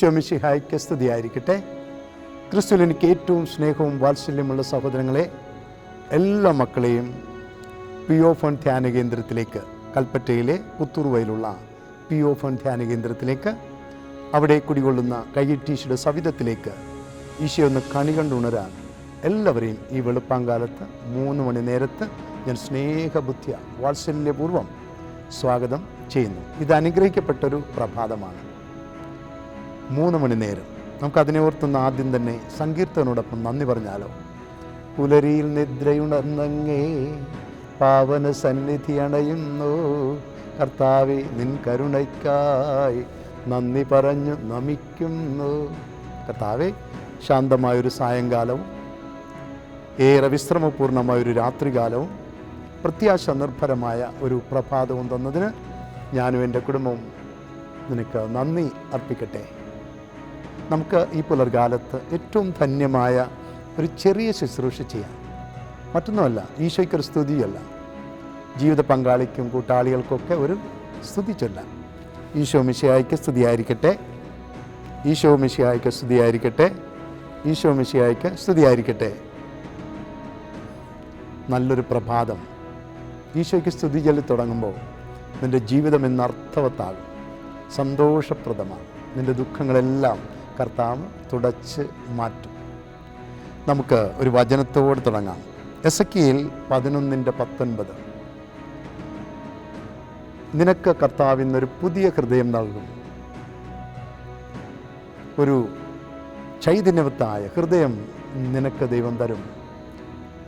ഈശോമിശിഹായ്ക്ക് സ്തുതിയായിരിക്കട്ടെ ക്രിസ്തുവിൽ എനിക്ക് ഏറ്റവും സ്നേഹവും വാത്സല്യമുള്ള സഹോദരങ്ങളെ എല്ലാ മക്കളെയും പി ഒ ഫോൺ ധ്യാന കേന്ദ്രത്തിലേക്ക് കൽപ്പറ്റയിലെ പുത്തൂർവയിലുള്ള പി ഒ ഫോൺ ധ്യാന കേന്ദ്രത്തിലേക്ക് അവിടെ കുടികൊള്ളുന്ന കയ്യറ്റീശയുടെ സവിധത്തിലേക്ക് ഈശോ ഒന്ന് കണി കണ്ടുണരാൻ എല്ലാവരെയും ഈ വെളുപ്പാങ്കാലത്ത് മൂന്ന് മണി നേരത്ത് ഞാൻ സ്നേഹബുദ്ധിയ വാത്സല്യപൂർവം സ്വാഗതം ചെയ്യുന്നു. ഇത് അനുഗ്രഹിക്കപ്പെട്ടൊരു പ്രഭാതമാണ്. മൂന്ന് മണി നേരം. നമുക്കതിനെ ഓർത്തുന്ന ആദ്യം തന്നെ സങ്കീർത്തനോടൊപ്പം നന്ദി പറഞ്ഞാലോ? പുലരിയിൽ നിദ്രയുണർന്നങ്ങേ പാവന സന്നിധി അണയുന്നു. കർത്താവെ നിൻ കരുണയ്ക്കായി നന്ദി പറഞ്ഞു നമിക്കുന്നു. കർത്താവെ ശാന്തമായൊരു സായങ്കാലവും ഏറെ വിശ്രമപൂർണമായൊരു രാത്രികാലവും പ്രത്യാശ നിർഭരമായ ഒരു പ്രഭാതവും തന്നതിന് ഞാനും എന്റെ കുടുംബവും നിനക്ക് നന്ദി അർപ്പിക്കട്ടെ. നമുക്ക് ഈ പുലർകാലത്ത് ഏറ്റവും ധന്യമായ ഒരു ചെറിയ ശുശ്രൂഷ ചെയ്യാം. മറ്റൊന്നുമല്ല ഈശോയ്ക്കൊരു സ്തുതിയല്ല. ജീവിത പങ്കാളിക്കും കൂട്ടാളികൾക്കൊക്കെ ഒരു സ്തുതി ചൊല്ലാം. ഈശോ മിശിയായിക്ക് സ്തുതിയായിരിക്കട്ടെ. ഈശോ മിശിയായിക്ക് സ്തുതിയായിരിക്കട്ടെ. ഈശോ മിശിയായിക്ക് സ്തുതിയായിരിക്കട്ടെ. നല്ലൊരു പ്രഭാതം. ഈശോയ്ക്ക് സ്തുതി ചൊല്ലി തുടങ്ങുമ്പോൾ നിന്റെ ജീവിതം ഇന്ന് അർത്ഥവത്താകും സന്തോഷപ്രദമാകും. നിന്റെ ദുഃഖങ്ങളെല്ലാം കർത്താവ് തുടച്ച് മാറ്റും. നമുക്ക് ഒരു വചനത്തോട് തുടങ്ങാം. എസ് കെയിൽ പതിനൊന്നിന്റെ പത്തൊൻപത്. നിനക്ക് കർത്താവ് ഇന്നൊരു പുതിയ ഹൃദയം നൽകും. ഒരു ചൈതന്യവത്തായ ഹൃദയം നിനക്ക് ദൈവം തരും.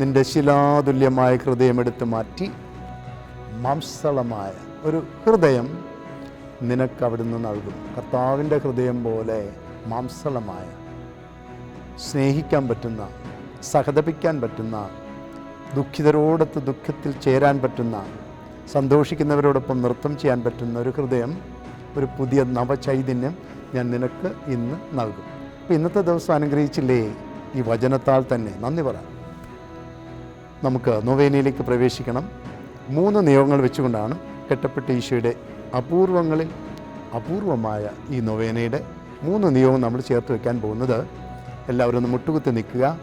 നിന്റെ ശിലാതുല്യമായ ഹൃദയം എടുത്തു മാറ്റി മാംസളമായ ഒരു ഹൃദയം നിനക്ക് അവിടുന്ന് നൽകും. കർത്താവിന്റെ ഹൃദയം പോലെ മാംസളമായ സ്നേഹിക്കാൻ പറ്റുന്ന സഹതപിക്കാൻ പറ്റുന്ന ദുഃഖിതരോടൊത്ത് ദുഃഖത്തിൽ ചേരാൻ പറ്റുന്ന സന്തോഷിക്കുന്നവരോടൊപ്പം നൃത്തം ചെയ്യാൻ പറ്റുന്ന ഒരു ഹൃദയം ഒരു പുതിയ നവചൈതന്യം ഞാൻ നിനക്ക് ഇന്ന് നൽകും. അപ്പോൾ ഇന്നത്തെ ദിവസം അനുഗ്രഹിച്ചില്ലേ? ഈ വചനത്താൽ തന്നെ. നന്ദി പറ. നമുക്ക് നൊവേനയിലേക്ക് പ്രവേശിക്കണം. മൂന്ന് നിയമങ്ങൾ വെച്ചുകൊണ്ടാണ് കെട്ടപ്പെട്ട ഈശോയുടെ അപൂർവങ്ങളിൽ അപൂർവമായ ഈ നൊവേനയുടെ മൂന്ന് നിയമം നമ്മൾ ചേർത്ത് വെക്കാൻ പോകുന്നത്. എല്ലാവരും ഒന്ന് മുട്ടുകുത്തി നിൽക്കുക.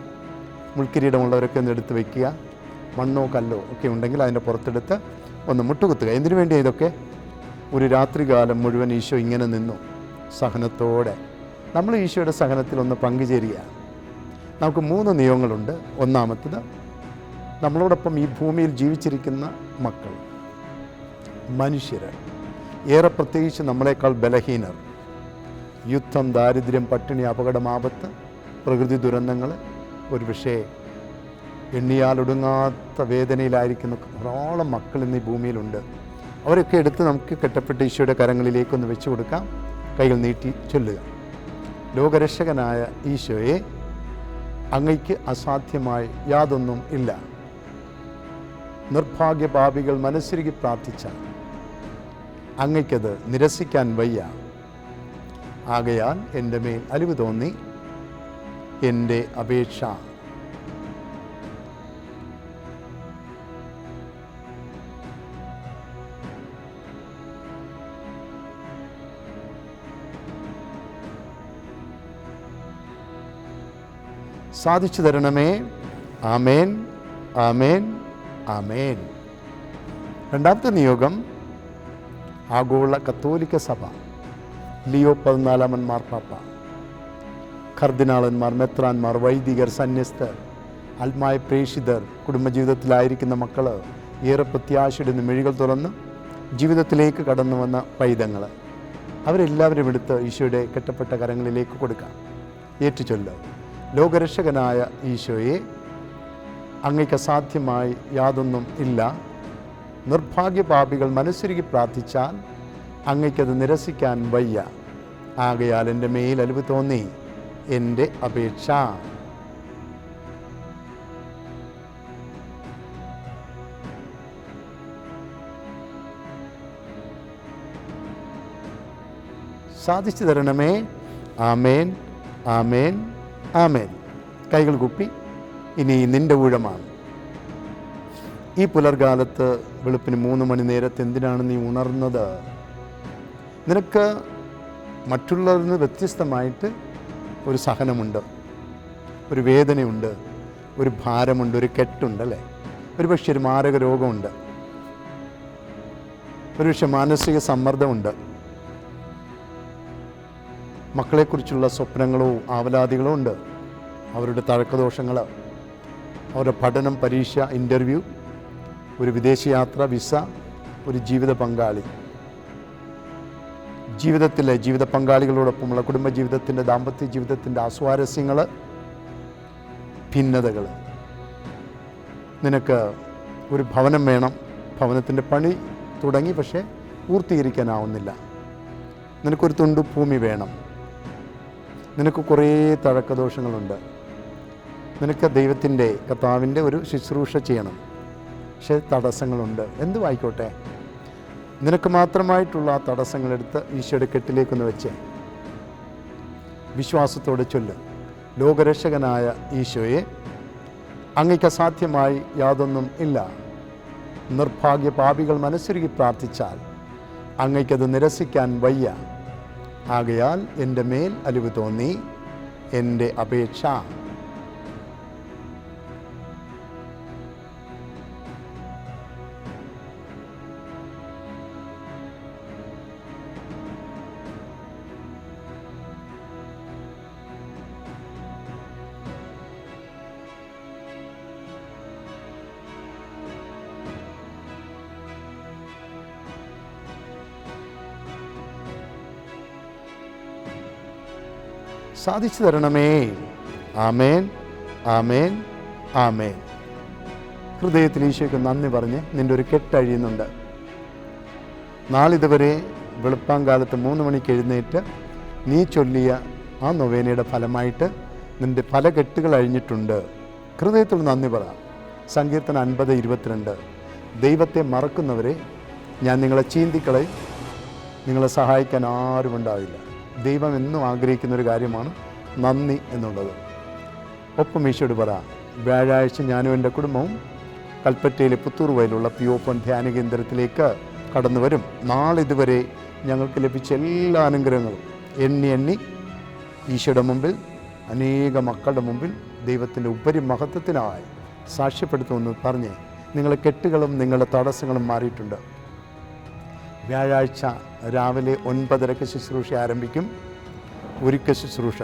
മുൾക്കിരീടമുള്ളവരൊക്കെ ഒന്ന് എടുത്ത് വയ്ക്കുക മണ്ണോ കല്ലോ ഒക്കെ ഉണ്ടെങ്കിൽ അതിന്റെ പുറത്തെടുത്ത് ഒന്ന് മുട്ടുകുത്തുക. എന്തിനു വേണ്ടി ഇതൊക്കെ? ഒരു രാത്രികാലം മുഴുവൻ ഈശോ ഇങ്ങനെ നിന്നു സഹനത്തോടെ. നമ്മൾ ഈശോയുടെ സഹനത്തിൽ ഒന്ന് പങ്കുചേരുക. നമുക്ക് മൂന്ന് നിയമങ്ങളുണ്ട്. ഒന്നാമത്തത് നമ്മളോടൊപ്പം ഈ ഭൂമിയിൽ ജീവിച്ചിരിക്കുന്ന മക്കൾ മനുഷ്യർ ഏറെ പ്രത്യേകിച്ച് നമ്മളെക്കാൾ ബലഹീനർ യുദ്ധം ദാരിദ്ര്യം പട്ടിണി അപകടം ആപത്ത് പ്രകൃതി ദുരന്തങ്ങൾ ഒരു പക്ഷേ എണ്ണിയാലൊടുങ്ങാത്ത വേദനയിലായിരിക്കുന്ന ധാരാളം മക്കൾ ഇന്ന് ഈ ഭൂമിയിലുണ്ട്. അവരൊക്കെ എടുത്ത് നമുക്ക് കെട്ടപ്പെട്ട ഈശോയുടെ കരങ്ങളിലേക്കൊന്ന് വെച്ചു കൊടുക്കാം. കൈകൾ നീട്ടി ചൊല്ലുക. ലോകരക്ഷകനായ ഈശോയെ അങ്ങയ്ക്ക് അസാധ്യമായി യാതൊന്നും ഇല്ല. നിർഭാഗ്യപാപികൾ മനസ്സിരുകി പ്രാർത്ഥിച്ച അങ്ങയ്ക്കത് നിരസിക്കാൻ വയ്യ. ആകയാൽ എന്റെ മേൽ അലിവ് തോന്നി എന്റെ അപേക്ഷ. സാധിച്ചു തരണമേ. ആമേൻ ആമേൻ ആമേൻ. രണ്ടാമത്തെ നിയോഗം ആഗോള കത്തോലിക്ക സഭ. ലിയോ പതിനാലാമൻ മാർപ്പാപ്പ കർദിനാളന്മാർ മെത്രാന്മാർ വൈദികർ സന്യസ്തർ ആത്മായ പ്രേഷിതർ കുടുംബജീവിതത്തിലായിരിക്കുന്ന മക്കൾ ഏറെ പ്രത്യാശയുടെ മിഴികൾ തുറന്ന് ജീവിതത്തിലേക്ക് കടന്നു വന്ന പൈതങ്ങൾ അവരെല്ലാവരും എടുത്ത് ഈശോയുടെ കെട്ടപ്പെട്ട കരങ്ങളിലേക്ക് കൊടുക്കാം. ഏറ്റുചൊല്ല. ലോകരക്ഷകനായ ഈശോയെ അങ്ങയ്ക്ക് അസാധ്യമായി യാതൊന്നും ഇല്ല. നിർഭാഗ്യപാപികൾ മനസ്സുരുകി പ്രാർത്ഥിച്ചാൽ അങ്ങയ്ക്കത് നിരസിക്കാൻ വയ്യ. ആകയാൽ എന്റെ മേൽ അലിവ് തോന്നി. എന്റെ അപേക്ഷ. സാധിച്ചു തരണമേ. ആമേൻ ആമേൻ ആമേൻ. കൈകൾ കുപ്പി. ഇനി നിന്റെ ഊഴമാണ്. ഈ പുലർകാലത്ത് വെളുപ്പിന് മൂന്ന് മണി നേരത്തെ എന്തിനാണ് നീ ഉണർന്നത്? നിനക്ക് മറ്റുള്ളവരിൽ നിന്ന് വ്യത്യസ്തമായിട്ട് ഒരു സഹനമുണ്ട് ഒരു വേദനയുണ്ട് ഒരു ഭാരമുണ്ട് ഒരു കെട്ടുണ്ട് അല്ലേ? ഒരു പക്ഷേ ഒരു മാരക രോഗമുണ്ട് ഒരുപക്ഷെ മാനസിക സമ്മർദ്ദമുണ്ട്. മക്കളെക്കുറിച്ചുള്ള സ്വപ്നങ്ങളോ ആവലാതികളോ ഉണ്ട്. അവരുടെ തഴക്കദോഷങ്ങൾ അവരുടെ പഠനം പരീക്ഷ ഇന്റർവ്യൂ ഒരു വിദേശയാത്ര വിസ ഒരു ജീവിത പങ്കാളി. ജീവിതത്തിലെ ജീവിത പങ്കാളികളോടൊപ്പമുള്ള കുടുംബജീവിതത്തിന്റെ ദാമ്പത്യ ജീവിതത്തിന്റെ അസ്വാരസ്യങ്ങൾ ഭിന്നതകൾ നിനക്ക് ഒരു ഭവനം വേണം. ഭവനത്തിന്റെ പണി തുടങ്ങി പക്ഷേ പൂർത്തീകരിക്കാനാവുന്നില്ല. നിനക്കൊരു തുണ്ട് ഭൂമി വേണം. നിനക്ക് കുറേ തഴക്കദോഷങ്ങളുണ്ട്. നിനക്ക് ദൈവത്തിന്റെ കർത്താവിന്റെ ഒരു ശുശ്രൂഷ ചെയ്യണം. പക്ഷേ തടസ്സങ്ങളുണ്ട്. എന്തുമായിക്കോട്ടെ നിനക്ക് മാത്രമായിട്ടുള്ള ആ തടസ്സങ്ങളെടുത്ത് ഈശോയുടെ കെട്ടിലേക്കൊന്ന് വെച്ച്. വിശ്വാസത്തോടെ ചൊല്ല്. ലോകരക്ഷകനായ ഈശോയെ അങ്ങയ്ക്ക് അസാധ്യമായി യാതൊന്നും ഇല്ല. നിർഭാഗ്യ പാപികൾ മനസ്സൊരുക്കി പ്രാർത്ഥിച്ചാൽ അങ്ങയ്ക്കത് നിരസിക്കാൻ വയ്യ. ആകയാൽ എന്റെ മേൽ അലിവ് തോന്നി എന്റെ അപേക്ഷ സാധിച്ചു തരണമേ. ആമേൻ ആമേൻ ആമേൻ. ഹൃദയത്തിൽ ഈശോയ്ക്ക് നന്ദി പറഞ്ഞ് നിന്റെ ഒരു കെട്ടഴിയുന്നുണ്ട് നാളിതുവരെ വെളുപ്പാങ്കാലത്ത് മൂന്ന് മണിക്ക് എഴുന്നേറ്റ് നീ ചൊല്ലിയ ആ നൊവേനയുടെ ഫലമായിട്ട് നിന്റെ പല കെട്ടുകൾ അഴിഞ്ഞിട്ടുണ്ട്. ഹൃദയത്തിൽ നന്ദി പറ. സങ്കീർത്തനം അൻപത് ഇരുപത്തിരണ്ട്. ദൈവത്തെ മറക്കുന്നവരെ ഞാൻ നിങ്ങളെ ചീന്തിക്കളയും നിങ്ങളെ സഹായിക്കാൻ ആരും ഉണ്ടാവില്ല ദൈവം എന്നും ആഗ്രഹിക്കുന്ന ഒരു കാര്യമാണ് നന്ദി എന്നുള്ളത്. ഒപ്പം ഈശോട് പറ വ്യാഴാഴ്ച ഞാനും എന്റെ കുടുംബവും കൽപ്പറ്റയിലെ പുത്തൂർ വയലുള്ള പി ഓപ്പൺ ധ്യാന കേന്ദ്രത്തിലേക്ക് കടന്നു വരും. നാളിതുവരെ ഞങ്ങൾക്ക് ലഭിച്ച എല്ലാ അനുഗ്രഹങ്ങളും. എണ്ണി എണ്ണി ഈശോയുടെ മുമ്പിൽ അനേക മക്കളുടെ മുമ്പിൽ ദൈവത്തിന്റെ ഉപരി മഹത്വത്തിനായി സാക്ഷ്യപ്പെടുത്തുമെന്ന് പറഞ്ഞ് നിങ്ങളെ കെട്ടുകളും നിങ്ങളുടെ തടസ്സങ്ങളും മാറിയിട്ടുണ്ട്. വ്യാഴാഴ്ച രാവിലെ ഒൻപതരക്ക് ശുശ്രൂഷ ആരംഭിക്കും. ഒരുക്ക ശുശ്രൂഷ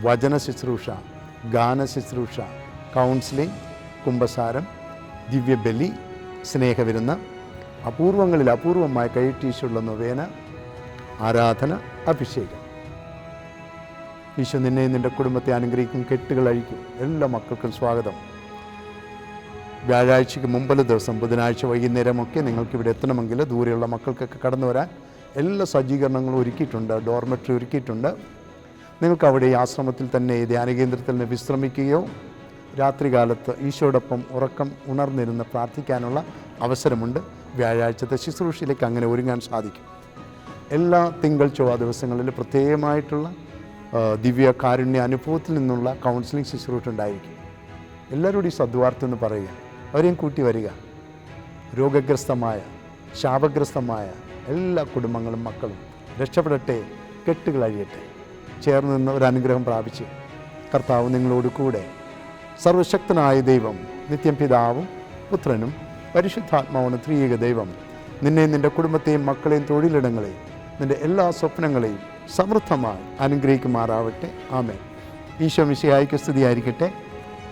വചന ശുശ്രൂഷ ഗാന ശുശ്രൂഷ കൗൺസിലിംഗ് കുംഭസാരം ദിവ്യബലി സ്നേഹവിരുന്ന് അപൂർവങ്ങളിൽ അപൂർവമായ കഴിട്ടീശുള്ള നൊവേന ആരാധന അഭിഷേകം. ഈശോ നിന്നെയും നിന്റെ കുടുംബത്തെ അനുഗ്രഹിക്കും കെട്ടുകൾ അഴിക്കും. എല്ലാ മക്കൾക്കും സ്വാഗതം. വ്യാഴാഴ്ചയ്ക്ക് മുമ്പുള്ള ദിവസം ബുധനാഴ്ച വൈകുന്നേരമൊക്കെ നിങ്ങൾക്ക് ഇവിടെ എത്തണമെങ്കിൽ ദൂരെയുള്ള മക്കൾക്കൊക്കെ കടന്നു വരാൻ എല്ലാ സജ്ജീകരണങ്ങളും ഒരുക്കിയിട്ടുണ്ട് ഡോർമെട്രി ഒരുക്കിയിട്ടുണ്ട്. നിങ്ങൾക്ക് അവിടെ ഈ ആശ്രമത്തിൽ തന്നെ ധ്യാനകേന്ദ്രത്തിൽ നിന്ന് വിശ്രമിക്കുകയോ രാത്രികാലത്ത് ഈശോടൊപ്പം ഉറക്കം ഉണർന്നിരുന്ന് പ്രാർത്ഥിക്കാനുള്ള അവസരമുണ്ട്. വ്യാഴാഴ്ചത്തെ ശുശ്രൂഷയിലേക്ക് അങ്ങനെ ഒരുങ്ങാൻ സാധിക്കും. എല്ലാ തിങ്കൾ ചൊവ്വ ദിവസങ്ങളിൽ പ്രത്യേകമായിട്ടുള്ള ദിവ്യ കാരുണ്യ അനുഭവത്തിൽ നിന്നുള്ള കൗൺസിലിംഗ് ശുശ്രൂഷ ഉണ്ടായിരിക്കും. എല്ലാവരോടും ഈ സദ്വാർത്ത എന്ന് പറയുക. അവരെയും കൂട്ടി വരിക. രോഗഗ്രസ്തമായ ശാപഗ്രസ്തമായ എല്ലാ കുടുംബങ്ങളും മക്കളും രക്ഷപ്പെടട്ടെ കെട്ടുകൾ അഴിയട്ടെ. ചേർന്ന് നിന്ന് ഒരു അനുഗ്രഹം പ്രാപിച്ച് കർത്താവ് നിങ്ങളോട് കൂടെ സർവശക്തനായ ദൈവം നിത്യം പിതാവും പുത്രനും പരിശുദ്ധാത്മാവാണ് ത്രിയേക ദൈവം നിന്നെ നിന്റെ കുടുംബത്തെയും മക്കളെയും തൊഴിലിടങ്ങളെയും നിന്റെ എല്ലാ സ്വപ്നങ്ങളെയും സമൃദ്ധമായി അനുഗ്രഹിക്കുമാറാവട്ടെ. ആമേ ഈശോ മിശിയായിക്ക് സ്തുതിയായിരിക്കട്ടെ.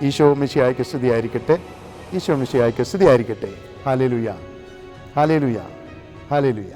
ഈശോ മിശിയായിക്ക് സ്തുതിയായിരിക്കട്ടെ. ഈശോ മിശിയായിക്ക് സ്തുതിയായിരിക്കട്ടെ. Hallelujah hallelujah hallelujah